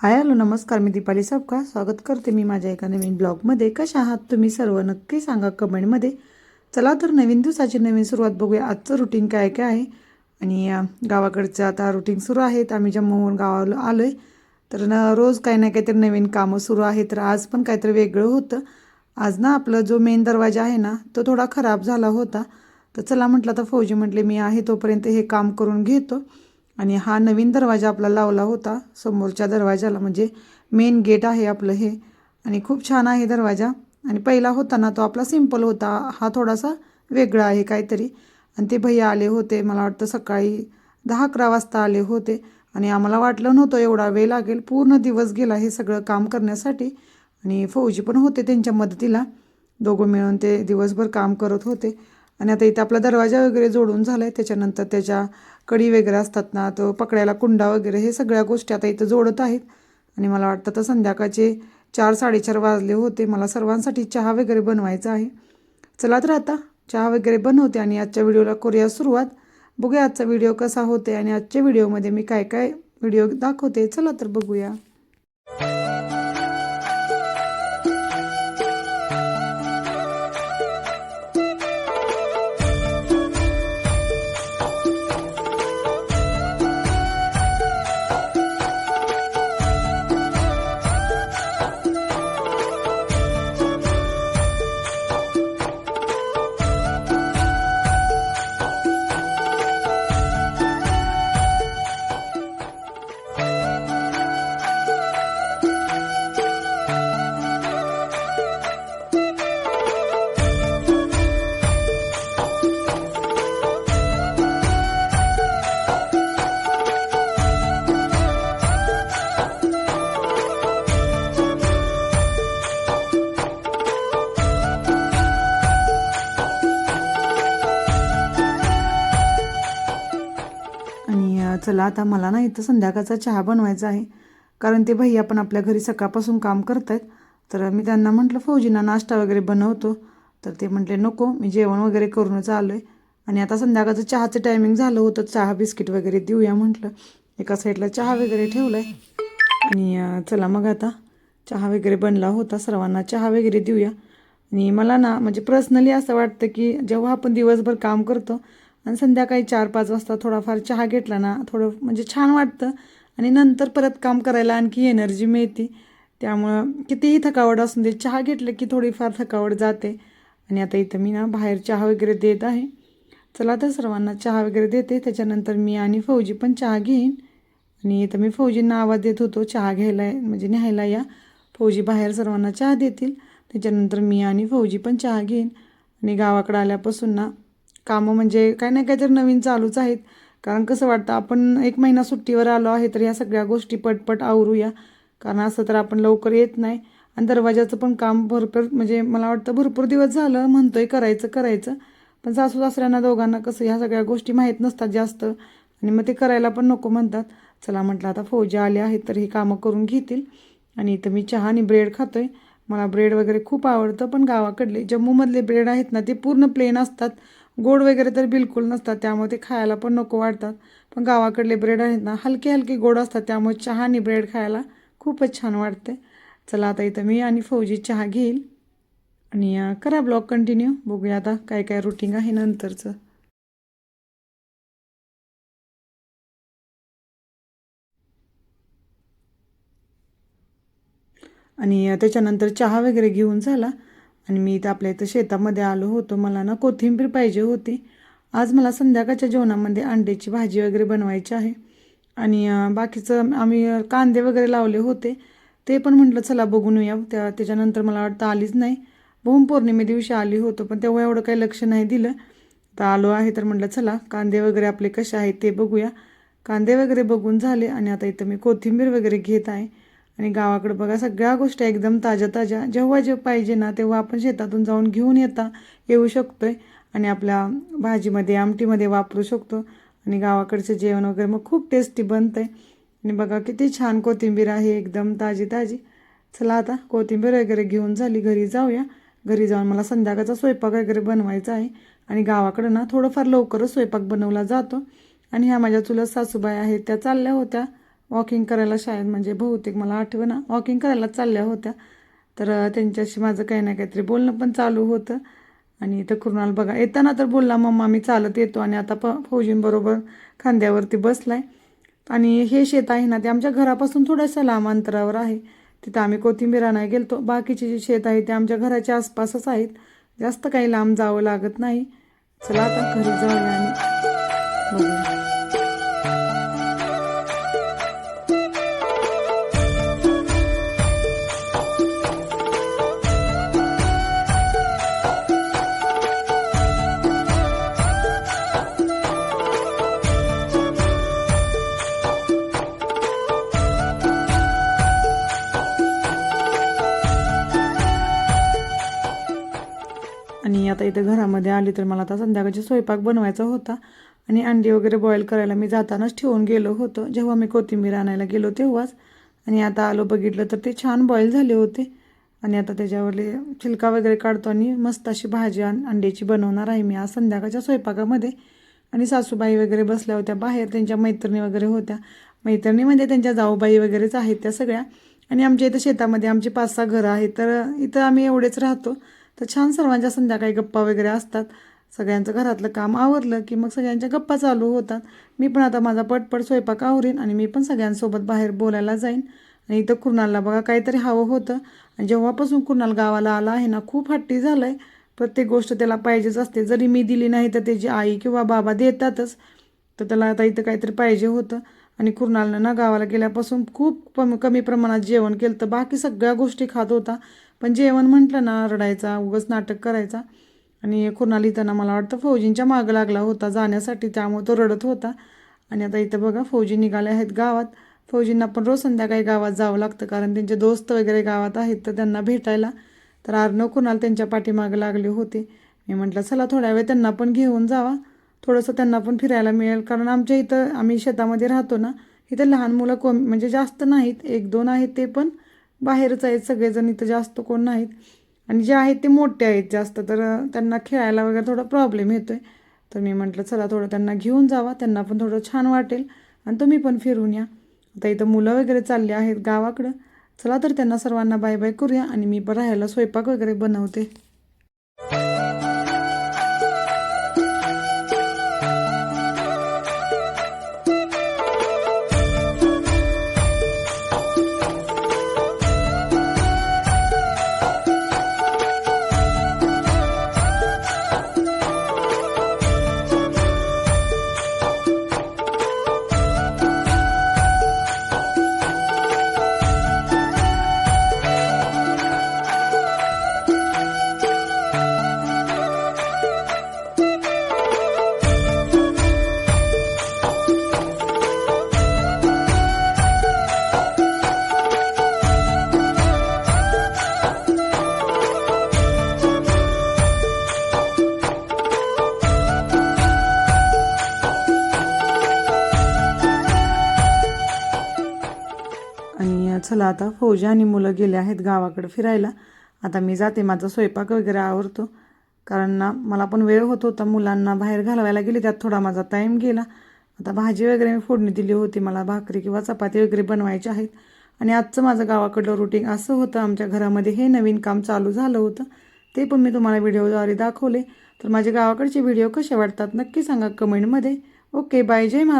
Hi hello नमस्कार मी दीपाली सबका. स्वागत करते मी माझ्या एका नवीन ब्लॉगमध्ये. कशा आहात तुम्ही सर्व? नक्की सांगा कमेंटमध्ये. चला तर नवीन दिवसाची नवीन सुरुवात बघूया. आजचं रुटीन काय काय आहे? आणि गावाकडचं आता रुटीन सुरू आहेत आम्ही जम्मूहून गावाला आलो आहे तर न रोज काही ना काहीतरी नवीन कामं सुरू आहे तर आज पण काहीतरी वेगळं होतं. आज ना आपला जो मेन दरवाजा आहे ना तो थोडा खराब झाला होता. तर चला म्हटलं आता फौजी म्हटले मी आहे तोपर्यंत हे काम करून घेतो. आणि हा नवीन दरवाजा आपला लावला होता. समोरच्या दरवाजाला म्हणजे मेन गेट आहे आपलं हे. आणि खूप छान आहे दरवाजा. आणि पहिला होता ना तो आपला सिंपल होता. हा थोडासा वेगळा आहे काहीतरी. आणि ते भैया आले होते. मला वाटतं सकाळी दहा अकरा वाजता आले होते. आणि आम्हाला वाटलं नव्हतं एवढा वेळ लागेल. पूर्ण दिवस गेला हे सगळं काम करण्यासाठी. आणि फौजी पण होते त्यांच्या मदतीला. दोघं मिळून ते दिवसभर काम करत होते. आणि आता इथं आपला दरवाजा वगैरे जोडून झाला आहे त्याच्यानंतर त्याच्या कडी वगैरे असतात ना तो पकडायला कुंडा वगैरे हे सगळ्या गोष्टी आता इथं जोडत आहेत. आणि मला वाटतं तर संध्याकाळचे चार साडेचार वाजले होते. मला सर्वांसाठी चहा वगैरे बनवायचा आहे. चला तर आता चहा वगैरे बनवते आणि आजच्या व्हिडिओला करूया सुरुवात. बघूया आजचा व्हिडिओ कसा होते आणि आजच्या व्हिडिओमध्ये मी काय काय व्हिडिओ दाखवते. चला तर बघूया. चला आता मला ना इथं संध्याकाळचा चहा बनवायचा आहे. कारण ते भैया पण आपल्या घरी सकाळपासून काम करत आहेत तर मी त्यांना म्हटलं फौजींना नाश्ता वगैरे बनवतो. तर ते म्हटले नको मी जेवण वगैरे करूनच आलो आहे आणि आता संध्याकाळचं चहाचं टायमिंग झालं होतं चहा बिस्किट वगैरे देऊया म्हटलं. एका साईडला चहा वगैरे ठेवला आहे आणि चला मग आता चहा वगैरे बनला होता सर्वांना चहा वगैरे देऊया. आणि मला ना म्हणजे पर्सनली असं वाटतं की जेव्हा आपण दिवसभर काम करतो आणि संध्याकाळी चार पाच वाजता थोडाफार चहा घेतला ना थोडं म्हणजे छान वाटतं. आणि नंतर परत काम करायला आणखी एनर्जी मिळते. त्यामुळं कितीही थकावट असून दे चहा घेतलं की थोडीफार थकावट जाते. आणि आता इथं मी ना बाहेर चहा वगैरे देत आहे. चला तर सर्वांना चहा वगैरे देते. त्याच्यानंतर मी आणि फौजी पण चहा घेईन. आणि इथं मी फौजींना आवाज देत होतो चहा घ्यायला म्हणजे न्यायला या. फौजी बाहेर सर्वांना चहा देतील. त्याच्यानंतर मी आणि फौजी पण चहा घेईन. आणि गावाकडं आल्यापासून ना कामं म्हणजे काही ना काहीतरी नवीन चालूच आहेत. कारण कसं वाटतं आपण एक महिना सुट्टीवर आलो आहे तर या सगळ्या गोष्टी पटपट आवरूया. कारण असं तर आपण लवकर येत नाही. आणि दरवाजाचं पण काम भरपूर म्हणजे मला वाटतं भरपूर दिवस झालं म्हणतोय करायचं करायचं. पण सासू सासऱ्यांना दोघांना कसं ह्या सगळ्या गोष्टी माहीत नसतात जास्त. आणि मग ते करायला पण नको म्हणतात. चला म्हटलं आता फौजी आले आहेत तर ही कामं करून घेतील. आणि इथं मी चहा आणि ब्रेड खातोय. मला ब्रेड वगैरे खूप आवडतं पण गावाकडले जम्मूमधले ब्रेड आहेत ना ते पूर्ण प्लेन असतात. गोड वगैरे तर बिलकुल नसतात त्यामुळे ते खायला पण नको वाटतात. पण गावाकडले ब्रेड आहेत ना हलके हलके गोड असतात त्यामुळे चहा आणि ब्रेड खायला खूपच छान वाटते. चला आता इथं मी आणि फौजी चहा घेईल. आणि करा ब्लॉग कंटिन्यू बघूया आता काय काय रुटीन आहे नंतरचं. आणि त्याच्यानंतर चहा वगैरे घेऊन झाला. आणि मी इथं आपल्या इथं शेतामध्ये आलो होतो. मला ना कोथिंबीर पाहिजे होती. आज मला संध्याकाळच्या जेवणामध्ये अंड्याची भाजी वगैरे बनवायची आहे. आणि बाकीचं आम्ही कांदे वगैरे लावले होते. ते पण म्हटलं चला बघून येऊया त्या त्याच्यानंतर मला वाटतं आलीच नाही. बहुम पौर्णिमे दिवशी आली होतो पण तेव्हा एवढं काही लक्ष नाही दिलं. तर आलो आहे तर म्हटलं चला कांदे वगैरे आपले कसे आहेत ते बघूया. कांदे वगैरे बघून झाले आणि आता इथं मी कोथिंबीर वगैरे घेत आहे. आणि गावाकडं बघा सगळ्या गोष्टी एकदम ताज्या ताज्या जेव्हा जे पाहिजे ना तेव्हा आपण शेतातून जाऊन घेऊन येता येऊ शकतो आहे आणि आपल्या भाजीमध्ये आमटीमध्ये वापरू शकतो. आणि गावाकडचं जेवण वगैरे मग खूप टेस्टी बनतं आहे आणि बघा किती छान कोथिंबीर आहे एकदम ताजी ताजी चला आता कोथिंबीर वगैरे घेऊन झाली घरी जाऊया. घरी जाऊन मला संध्याकाळचा स्वयंपाक वगैरे बनवायचा आहे. आणि गावाकडं ना थोडंफार लवकरच स्वयंपाक बनवला जातो. आणि ह्या माझ्या चुलत सासूबाई आहेत त्या चालल्या होत्या. वॉकिंग करायला शाळेत म्हणजे बहुतेक मला आठवणा वॉकिंग करायला चालल्या होत्या. तर त्यांच्याशी माझं काही ना काहीतरी बोलणं पण चालू होतं. आणि इथं कुणाल बघा येताना तर बोलला मम्मा मी चालत येतो आणि आता प फौजींबरोबर खांद्यावरती बसलाय. आणि हे शेत आहे ना ते आमच्या घरापासून थोडंसं लांब अंतरावर आहे. तिथं आम्ही कोथिंबीरा नाही गेलतो. बाकीचे जे शेत आहे ते आमच्या घराच्या आसपासच आहेत. जास्त काही लांब जावं लागत नाही. चला आता घरी जाऊया आणि घरामध्ये आली तर मला आता संध्याकाळची स्वयंपाक बनवायचा होता. आणि अंडी वगैरे बॉईल करायला मी जातानाच ठेवून गेलो होतो. जेव्हा मी कोथिंबीर आणायला गेलो तेव्हाच. आणि आता आलो बघितलं तर ते छान बॉईल झाले होते. आणि आता त्याच्यावरले छिलका वगैरे काढतो आणि मस्त अशी भाजी अंड्याची बनवणार आहे मी आज संध्याकाळच्या स्वयंपाकामध्ये. आणि सासूबाई वगैरे बसल्या होत्या बाहेर त्यांच्या मैत्रिणी वगैरे होत्या. मैत्रिणी म्हणजे त्यांच्या जाऊबाई वगैरेच आहेत त्या सगळ्या. आणि आमच्या इथं शेतामध्ये आमची पाच सहा घरं आहेत तर इथं आम्ही एवढेच राहतो. तर छान सर्वांच्या संध्याकाळी गप्पा वगैरे असतात. सगळ्यांचं घरातलं काम आवरलं की मग सगळ्यांच्या गप्पा चालू होतात. मी पण आता माझा पटपट स्वयंपाक आवरीन आणि मी पण सगळ्यांसोबत बाहेर बोलायला जाईन. आणि इथं कुणालला बघा काहीतरी हवं होतं. आणि जेव्हापासून कुणाल गावाला आला आहे ना खूप हट्टी झालं आहे प्रत्येक गोष्ट त्याला पाहिजेच असते. जरी मी दिली नाही तर त्याची आई किंवा बाबा देतातच. तर त्याला आता इथं काहीतरी पाहिजे होतं. आणि कुर्नालनं ना गावाला गेल्यापासून खूप कमी प्रमाणात जेवण केलं तर बाकी सगळ्या गोष्टी खात होता. पण जेवण म्हटलं ना रडायचा उगाच नाटक करायचा. आणि कुर्नाल इथं मला वाटतं फौजींच्या मागं लागला होता जाण्यासाठी त्यामुळे तो रडत होता. आणि आता इथं बघा फौजी निघाले आहेत गावात. फौजींना पण रोज संध्याकाळी गावात जावं लागतं कारण त्यांचे दोस्त वगैरे गावात आहेत तर त्यांना भेटायला. तर अर्णव कुणाल त्यांच्या पाठीमागं लागले होते. मी म्हटलं चला थोड्या वेळ त्यांना पण घेऊन जावा. थोडंसं त्यांना पण फिरायला मिळेल कारण आमच्या इथं आम्ही शेतामध्ये राहतो ना इथं लहान मुलं कोण म्हणजे जास्त नाहीत एक दोन आहेत ते पण. बाहेरच आहेत सगळेजण इथं जास्त कोण नाहीत. आणि जे आहेत ते मोठे आहेत जास्त तर त्यांना खेळायला वगैरे थोडा प्रॉब्लेम येतो आहे तर मी म्हटलं चला थोडं त्यांना घेऊन जावा त्यांना पण थोडं छान वाटेल आणि तुम्ही पण फिरून या. आता इथं मुलं वगैरे चालली आहेत गावाकडं. चला तर त्यांना सर्वांना बाय बाय करूया आणि मी पण राहायला स्वयंपाक वगैरे बनवते. चला आता. फौजी आणि मुलं गेले आहेत गावाकडे फिरायला. आता मी जाते. माझा स्वयंपाक वगैरे आवरतो. कारण ना मला पण वेळ होत होता. मुलांना बाहेर घालवायला गेली. त्यात थोडा माझा टाईम गेला. आता भाजी वगैरे मी फोडणी दिली होती. मला भाकरी किंवा चपाती वगैरे बनवायची आहेत. आणि आजचं माझं गावाकडलं रुटीन असं होतं. आमच्या घरामध्ये हे नवीन काम चालू झालं होतं. ते पण मी तुम्हाला व्हिडिओद्वारे दाखवले. तर माझे गावाकडचे व्हिडिओ कसे वाटतात नक्की सांगा कमेंटमध्ये. ओके बाय जय महाराज.